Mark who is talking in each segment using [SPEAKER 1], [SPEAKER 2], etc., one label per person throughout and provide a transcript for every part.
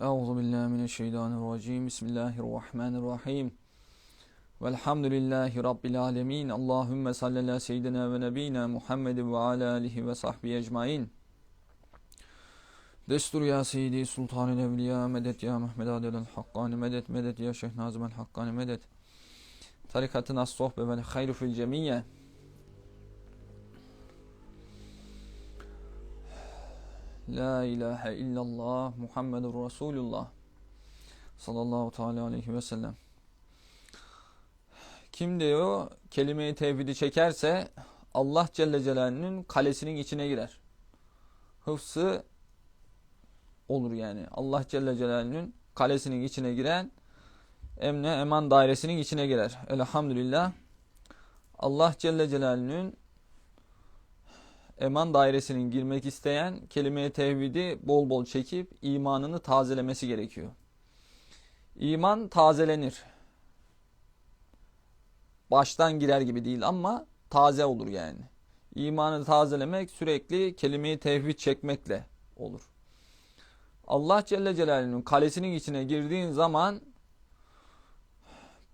[SPEAKER 1] Euzu billahi mineşşeytanirracim. Bismillahirrahmanirrahim. Velhamdülillahi rabbil alamin. Allahumme salli ala seyyidina ve nebiyina Muhammed ve ala alihi ve sahbihi ecmaîn. Destur ya seyyidi sultanul evliya medet ya Mehmed adel hakkani medet medet ya Şeyh Nazım hakkani medet. Tarikatın as sohbe vel hayru fil cemiyye. La ilahe illallah Muhammedur Resulullah sallallahu teala aleyhi ve sellem. Kim diyor kelime-i tevhidi çekerse Allah Celle Celaluhu'nun kalesinin içine girer. Hıfsı olur yani. Allah Celle Celaluhu'nun kalesinin içine giren emne eman dairesinin içine girer. Elhamdülillah. Allah Celle Celaluhu'nun eman dairesinin girmek isteyen kelime-i tevhidi bol bol çekip imanını tazelemesi gerekiyor. İman tazelenir. Baştan girer gibi değil ama taze olur yani. İmanı tazelemek sürekli kelime-i tevhid çekmekle olur. Allah Celle Celaluhu'nun kalesinin içine girdiğin zaman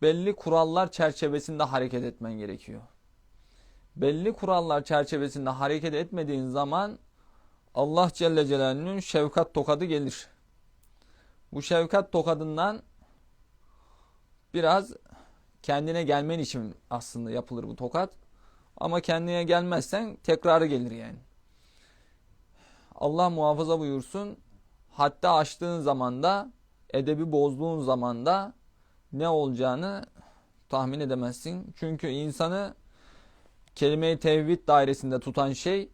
[SPEAKER 1] belli kurallar çerçevesinde hareket etmen gerekiyor belli kurallar çerçevesinde hareket etmediğin zaman Allah Celle Celaluhu'nun şefkat tokadı gelir. Bu şefkat tokadından biraz kendine gelmen için aslında yapılır bu tokat. Ama kendine gelmezsen tekrarı gelir yani. Allah muhafaza buyursun. Hatta açtığın zamanda, edebi bozduğun zamanda ne olacağını tahmin edemezsin. Çünkü insanı kelime-i tevhid dairesinde tutan şey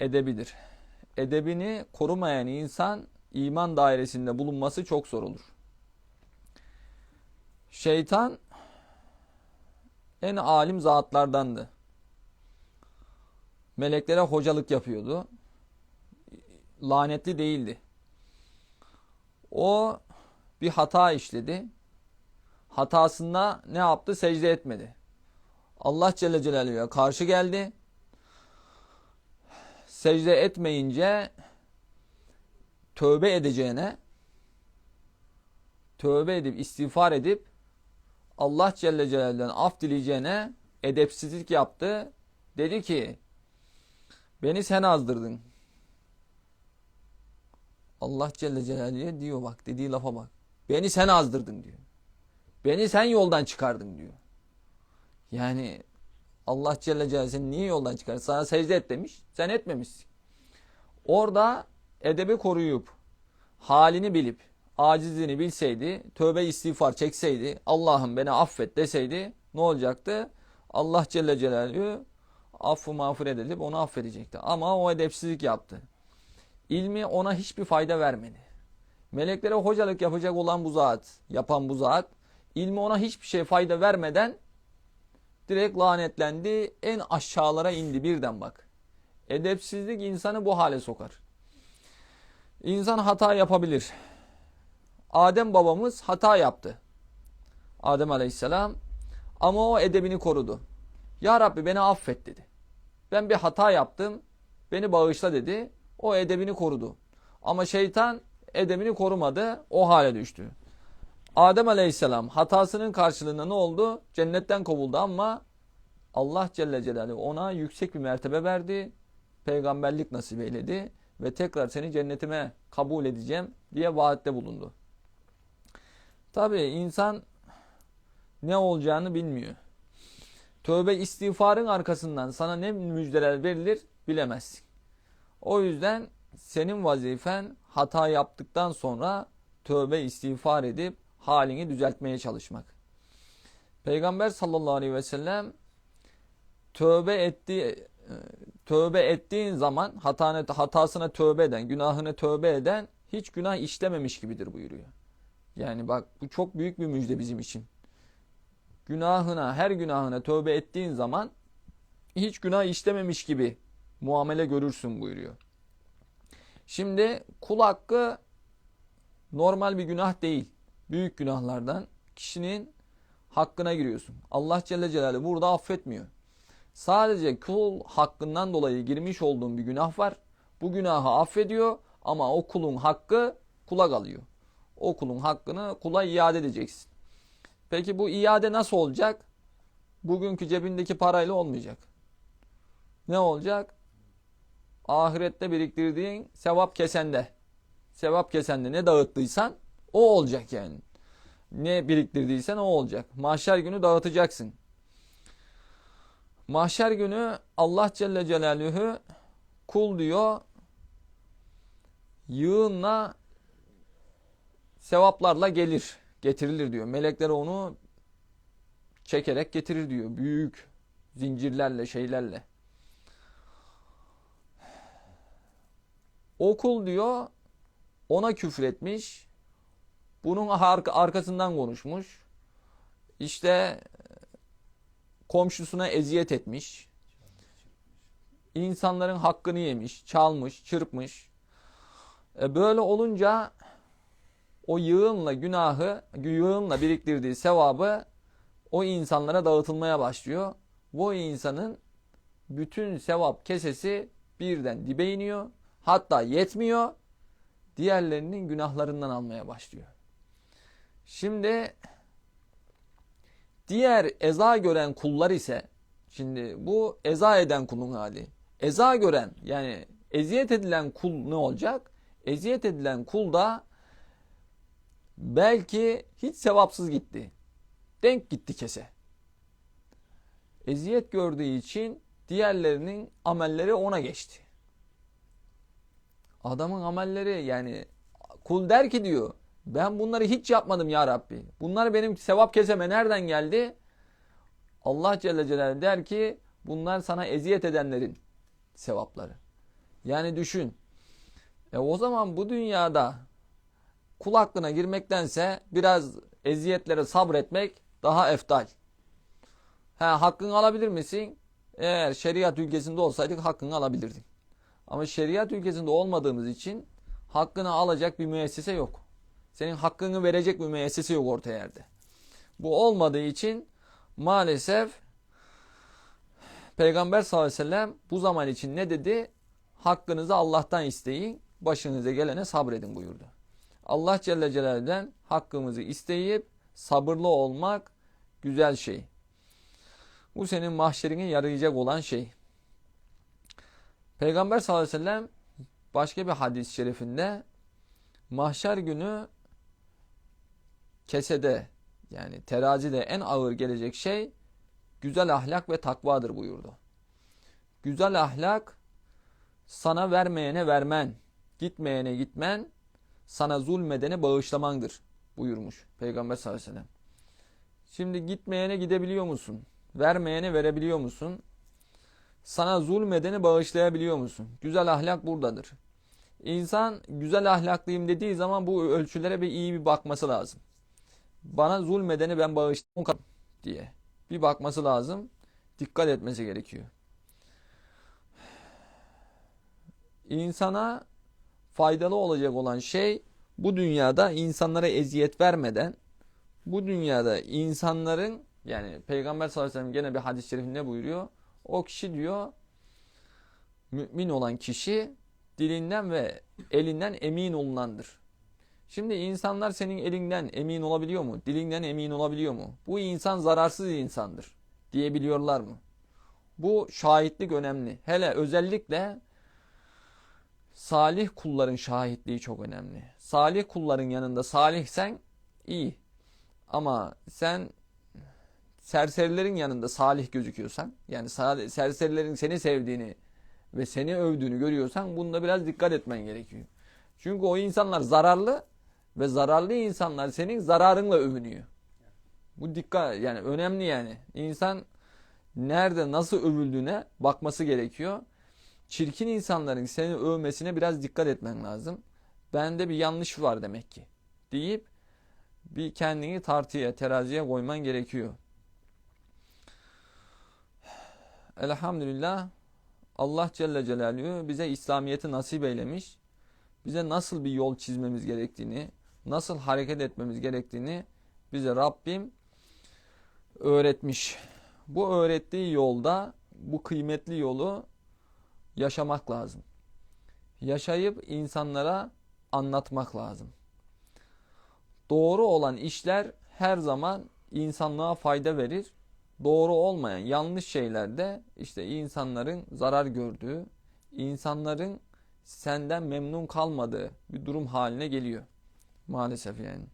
[SPEAKER 1] edebidir. Edebini korumayan insan iman dairesinde bulunması çok zor olur. Şeytan en alim zatlardandı. Meleklere hocalık yapıyordu. Lanetli değildi. O bir hata işledi. Hatasında ne yaptı? Secde etmedi. Allah Celle Celaluhu'ya karşı geldi. Secde etmeyince tövbe edeceğine tövbe edip istiğfar edip Allah Celle Celaluhu'dan af dileyeceğine edepsizlik yaptı. Dedi ki beni sen azdırdın. Allah Celle Celaluhu'ya diyor bak dediği lafa bak. Beni sen azdırdın diyor. Beni sen yoldan çıkardın diyor. Yani Allah Celle Celaluhu niye yoldan çıkar? Sana secde et demiş. Sen etmemişsin. Orada edebi koruyup halini bilip acizliğini bilseydi, tövbe istiğfar çekseydi, Allah'ım beni affet deseydi ne olacaktı? Allah Celle Celaluhu affı mağfiret edip onu affedecekti. Ama o edepsizlik yaptı. İlmi ona hiçbir fayda vermedi. Meleklere hocalık yapacak olan bu zat, yapan bu zat, ilmi ona hiçbir şey fayda vermeden direkt lanetlendi. En aşağılara indi birden bak. Edepsizlik insanı bu hale sokar. İnsan hata yapabilir. Adem babamız hata yaptı. Adem aleyhisselam ama o edebini korudu. Ya Rabbi beni affet dedi. Ben bir hata yaptım. Beni bağışla dedi. O edebini korudu. Ama şeytan edebini korumadı. O hale düştü. Adem Aleyhisselam hatasının karşılığında ne oldu? Cennetten kovuldu ama Allah Celle Celaluhu ona yüksek bir mertebe verdi. Peygamberlik nasip eyledi ve tekrar seni cennetime kabul edeceğim diye vaatte bulundu. Tabi insan ne olacağını bilmiyor. Tövbe istiğfarın arkasından sana ne müjdeler verilir bilemezsin. O yüzden senin vazifen hata yaptıktan sonra tövbe istiğfar edip halini düzeltmeye çalışmak. Peygamber sallallahu aleyhi ve sellem tövbe etti tövbe ettiğin zaman hatane, hatasına tövbe eden, günahını tövbe eden hiç günah işlememiş gibidir buyuruyor. Yani bak bu çok büyük bir müjde bizim için. Günahına, her günahına tövbe ettiğin zaman hiç günah işlememiş gibi muamele görürsün buyuruyor. Şimdi kul hakkı normal bir günah değil büyük günahlardan kişinin hakkına giriyorsun. Allah Celle Celaluhu burada affetmiyor. Sadece kul hakkından dolayı girmiş olduğun bir günah var. Bu günahı affediyor Ama o kulun hakkı kula kalıyor. O kulun hakkını kula iade edeceksin. Peki bu iade nasıl olacak? Bugünkü cebindeki parayla olmayacak. Ne olacak? Ahirette biriktirdiğin sevap kesende. Sevap kesende ne dağıttıysan o olacak yani. Ne biriktirdiysen o olacak. Mahşer günü dağıtacaksın. Mahşer günü Allah Celle Celaluhu kul diyor yığınla sevaplarla gelir, getirilir diyor. Melekler onu çekerek getirir diyor. Büyük zincirlerle, şeylerle. O kul diyor ona küfretmiş. Bunun arka- arkasından konuşmuş. İşte komşusuna eziyet etmiş. İnsanların hakkını yemiş, çalmış, çırpmış. E böyle olunca o yığınla günahı, yığınla biriktirdiği sevabı o insanlara dağıtılmaya başlıyor. Bu insanın bütün sevap kesesi birden dibe iniyor. Hatta yetmiyor. Diğerlerinin günahlarından almaya başlıyor. Şimdi diğer eza gören kullar ise şimdi bu eza eden kulun hali. Eza gören yani eziyet edilen kul ne olacak? Eziyet edilen kul da belki hiç sevapsız gitti. Denk gitti kese. Eziyet gördüğü için diğerlerinin amelleri ona geçti. Adamın amelleri yani kul der ki diyor ben bunları hiç yapmadım ya Rabbi. Bunlar benim sevap keseme nereden geldi? Allah Celle Celaluhu der ki bunlar sana eziyet edenlerin sevapları. Yani düşün. E o zaman bu dünyada kul hakkına girmektense biraz eziyetlere sabretmek daha eftal. Ha, hakkını alabilir misin? Eğer şeriat ülkesinde olsaydık hakkını alabilirdik. Ama şeriat ülkesinde olmadığımız için hakkını alacak bir müessese yok. Senin hakkını verecek bir müessese yok orta yerde. Bu olmadığı için maalesef Peygamber sallallahu aleyhi ve sellem bu zaman için ne dedi? Hakkınızı Allah'tan isteyin, başınıza gelene sabredin buyurdu. Allah Celle Celaluhu'dan hakkımızı isteyip sabırlı olmak güzel şey. Bu senin mahşerine yarayacak olan şey. Peygamber sallallahu aleyhi ve sellem başka bir hadis-i şerifinde mahşer günü kesede yani terazide en ağır gelecek şey güzel ahlak ve takvadır buyurdu. Güzel ahlak sana vermeyene vermen, gitmeyene gitmen, sana zulmedene bağışlamandır buyurmuş Peygamber sallallahu aleyhi ve sellem. Şimdi gitmeyene gidebiliyor musun? Vermeyene verebiliyor musun? Sana zulmedeni bağışlayabiliyor musun? Güzel ahlak buradadır. İnsan güzel ahlaklıyım dediği zaman bu ölçülere bir iyi bir bakması lazım. Bana zulmedeni ben bağışlamam diye bir bakması lazım. Dikkat etmesi gerekiyor. İnsana faydalı olacak olan şey bu dünyada insanlara eziyet vermeden bu dünyada insanların yani Peygamber sallallahu aleyhi ve sellem gene bir hadis-i şerifinde buyuruyor. O kişi diyor mümin olan kişi dilinden ve elinden emin olunandır. Şimdi insanlar senin elinden emin olabiliyor mu? Dilinden emin olabiliyor mu? Bu insan zararsız insandır diyebiliyorlar mı? Bu şahitlik önemli. Hele özellikle salih kulların şahitliği çok önemli. Salih kulların yanında salihsen iyi. Ama sen serserilerin yanında salih gözüküyorsan, yani serserilerin seni sevdiğini ve seni övdüğünü görüyorsan bunda biraz dikkat etmen gerekiyor. Çünkü o insanlar zararlı ve zararlı insanlar senin zararınla övünüyor. Bu dikkat yani önemli yani. İnsan nerede nasıl övüldüğüne bakması gerekiyor. Çirkin insanların seni övmesine biraz dikkat etmen lazım. Bende bir yanlış var demek ki deyip bir kendini tartıya, teraziye koyman gerekiyor. Elhamdülillah Allah Celle Celaluhu bize İslamiyet'i nasip eylemiş. Bize nasıl bir yol çizmemiz gerektiğini, nasıl hareket etmemiz gerektiğini bize Rabbim öğretmiş. Bu öğrettiği yolda bu kıymetli yolu yaşamak lazım. yaşayıp insanlara anlatmak lazım. Doğru olan işler her zaman insanlığa fayda verir. Doğru olmayan yanlış şeylerde işte insanların zarar gördüğü, insanların senden memnun kalmadığı bir durum haline geliyor. Maalesef yani.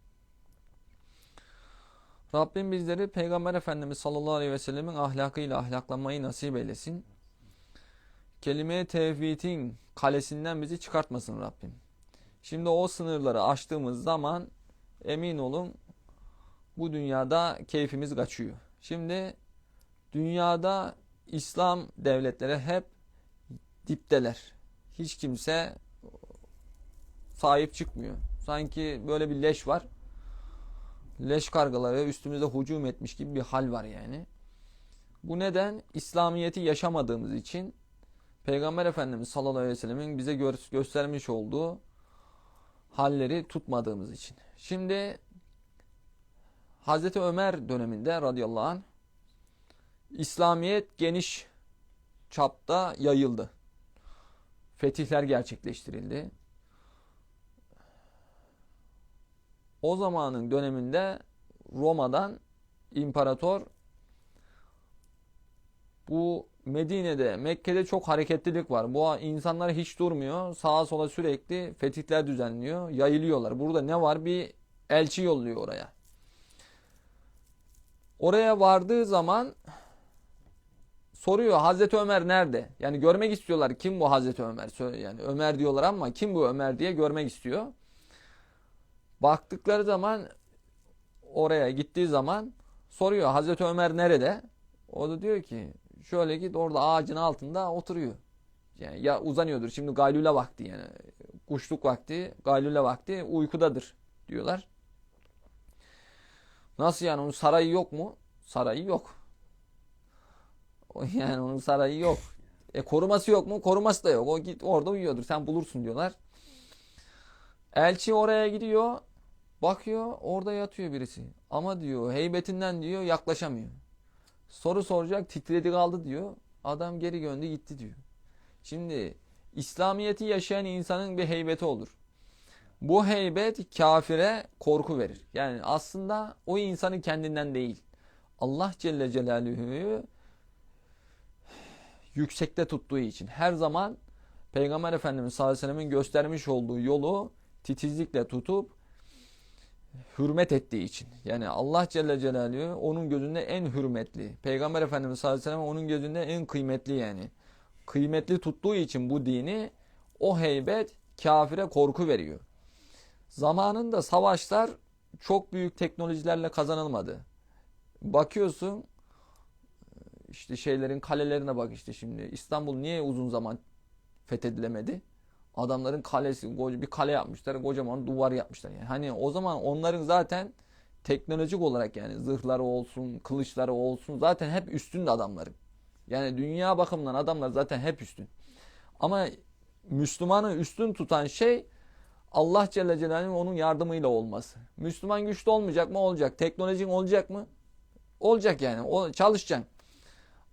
[SPEAKER 1] Rabbim bizleri Peygamber Efendimiz sallallahu aleyhi ve sellemin ahlakıyla ahlaklanmayı nasip eylesin. Kelime-i tevhidin kalesinden bizi çıkartmasın Rabbim. Şimdi o sınırları aştığımız zaman emin olun bu dünyada keyfimiz kaçıyor. Şimdi dünyada İslam devletleri hep dipteler. Hiç kimse sahip çıkmıyor. Sanki böyle bir leş var. Leş kargaları üstümüze hücum etmiş gibi bir hal var yani. Bu neden? İslamiyeti yaşamadığımız için Peygamber Efendimiz sallallahu aleyhi ve sellemin bize gö- göstermiş olduğu halleri tutmadığımız için. Şimdi Hazreti Ömer döneminde radıyallahu anh İslamiyet geniş çapta yayıldı. Fetihler gerçekleştirildi. O zamanın döneminde Roma'dan imparator bu Medine'de, Mekke'de çok hareketlilik var. Bu insanlar hiç durmuyor. Sağa sola sürekli fetihler düzenliyor. Yayılıyorlar. Burada ne var? Bir elçi yolluyor oraya. Oraya vardığı zaman soruyor Hazreti Ömer nerede? Yani görmek istiyorlar. Kim bu Hazreti Ömer? Yani Ömer diyorlar ama kim bu Ömer diye görmek istiyor. Baktıkları zaman oraya gittiği zaman soruyor Hazreti Ömer nerede? O da diyor ki şöyle git orada ağacın altında oturuyor. Yani ya uzanıyordur. Şimdi gaylule vakti yani. Kuşluk vakti, gaylule vakti uykudadır diyorlar. Nasıl yani onun sarayı yok mu? Sarayı yok. Yani onun sarayı yok. E koruması yok mu? Koruması da yok. O git orada uyuyordur. Sen bulursun diyorlar. Elçi oraya gidiyor. Bakıyor orada yatıyor birisi. Ama diyor heybetinden diyor yaklaşamıyor. Soru soracak titredi kaldı diyor. Adam geri göndü gitti diyor. Şimdi İslamiyeti yaşayan insanın bir heybeti olur. Bu heybet kafire korku verir. Yani aslında o insanı kendinden değil. Allah Celle Celaluhu'yu yüksekte tuttuğu için her zaman Peygamber Efendimiz sallallahu aleyhi ve sellem'in göstermiş olduğu yolu titizlikle tutup hürmet ettiği için. Yani Allah Celle Celaluhu onun gözünde en hürmetli. Peygamber Efendimiz sallallahu aleyhi ve sellem onun gözünde en kıymetli yani. Kıymetli tuttuğu için bu dini o heybet kafire korku veriyor. Zamanında savaşlar çok büyük teknolojilerle kazanılmadı. Bakıyorsun işte şeylerin kalelerine bak işte şimdi. İstanbul niye uzun zaman fethedilemedi? Adamların kalesi, bir kale yapmışlar, kocaman duvar yapmışlar. Yani hani o zaman onların zaten teknolojik olarak yani zırhları olsun, kılıçları olsun zaten hep üstünde adamların. Yani dünya bakımından adamlar zaten hep üstün. Ama Müslümanı üstün tutan şey Allah Celle Celaluhu'nun onun yardımıyla olması. Müslüman güçlü olmayacak mı? Olacak. Teknolojin olacak mı? Olacak yani. O, çalışacaksın.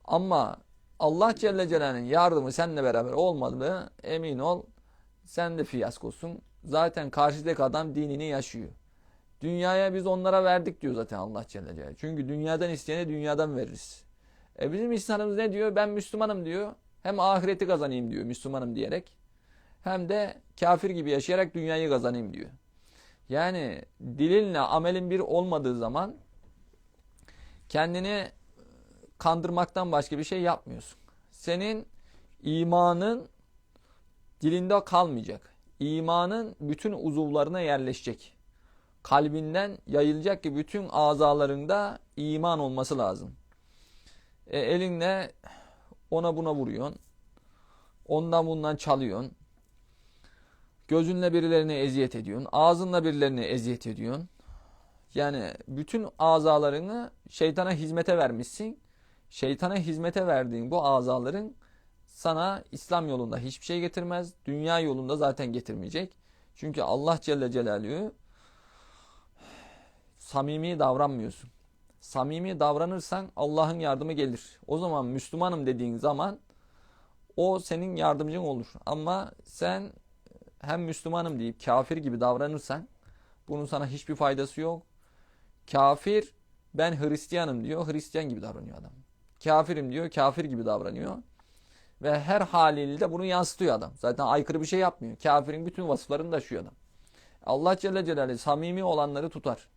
[SPEAKER 1] Ama Allah Celle Celaluhu'nun yardımı seninle beraber olmadı emin ol sen de fiyaskosun. Zaten karşıdaki adam dinini yaşıyor. Dünyaya biz onlara verdik diyor zaten Allah Celle Celaluhu. Çünkü dünyadan isteyene dünyadan veririz. E bizim insanımız ne diyor? Ben Müslümanım diyor. Hem ahireti kazanayım diyor Müslümanım diyerek. Hem de kafir gibi yaşayarak dünyayı kazanayım diyor. Yani dilinle amelin bir olmadığı zaman kendini kandırmaktan başka bir şey yapmıyorsun. Senin imanın dilinde kalmayacak. İmanın bütün uzuvlarına yerleşecek. Kalbinden yayılacak ki bütün azalarında iman olması lazım. E, elinle ona buna vuruyorsun. Ondan bundan çalıyorsun. Gözünle birilerini eziyet ediyorsun. Ağzınla birilerini eziyet ediyorsun. Yani bütün azalarını şeytana hizmete vermişsin. Şeytana hizmete verdiğin bu azaların sana İslam yolunda hiçbir şey getirmez. Dünya yolunda zaten getirmeyecek. Çünkü Allah Celle Celaluhu samimi davranmıyorsun. Samimi davranırsan Allah'ın yardımı gelir. O zaman Müslümanım dediğin zaman o senin yardımcın olur. Ama sen hem Müslümanım deyip kafir gibi davranırsan bunun sana hiçbir faydası yok. Kafir ben Hristiyanım diyor. Hristiyan gibi davranıyor adam. Kafirim diyor. Kafir gibi davranıyor. Ve her haliyle de bunu yansıtıyor adam. Zaten aykırı bir şey yapmıyor. Kafirin bütün vasıflarını taşıyor adam. Allah Celle Celaluhu samimi olanları tutar.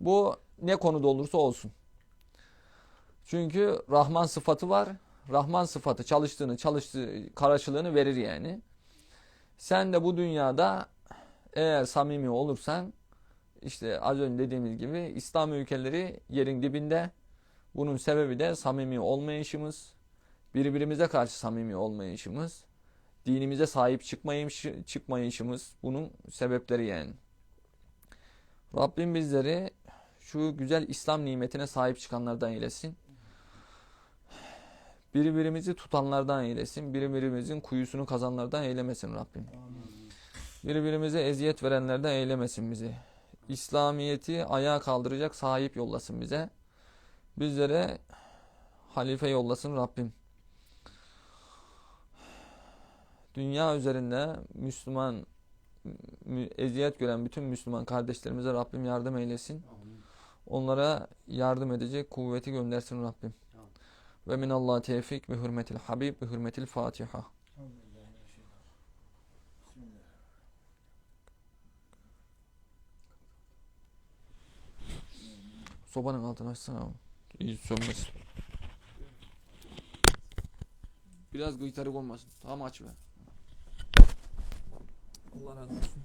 [SPEAKER 1] Bu ne konuda olursa olsun. Çünkü Rahman sıfatı var. Rahman sıfatı çalıştığını, çalıştığı karşılığını verir yani. Sen de bu dünyada eğer samimi olursan işte az önce dediğimiz gibi İslam ülkeleri yerin dibinde. Bunun sebebi de samimi olmayışımız, birbirimize karşı samimi olmayışımız, dinimize sahip çıkmayış, çıkmayışımız bunun sebepleri yani. Rabbim bizleri şu güzel İslam nimetine sahip çıkanlardan eylesin. Birbirimizi tutanlardan eylesin. Birbirimizin kuyusunu kazanlardan eylemesin Rabbim. Birbirimize eziyet verenlerden eylemesin bizi. İslamiyeti ayağa kaldıracak sahip yollasın bize. Bizlere halife yollasın Rabbim. Dünya üzerinde Müslüman mü- eziyet gören bütün Müslüman kardeşlerimize Rabbim yardım eylesin. Onlara yardım edecek kuvveti göndersin Rabbim. Ve minallah tevfik ve hürmetil habib ve hürmetil fatiha. Sobanın altını açsana. İyi sönmesin. Biraz gıytarık olmasın. Tamam aç be. Allah razı olsun.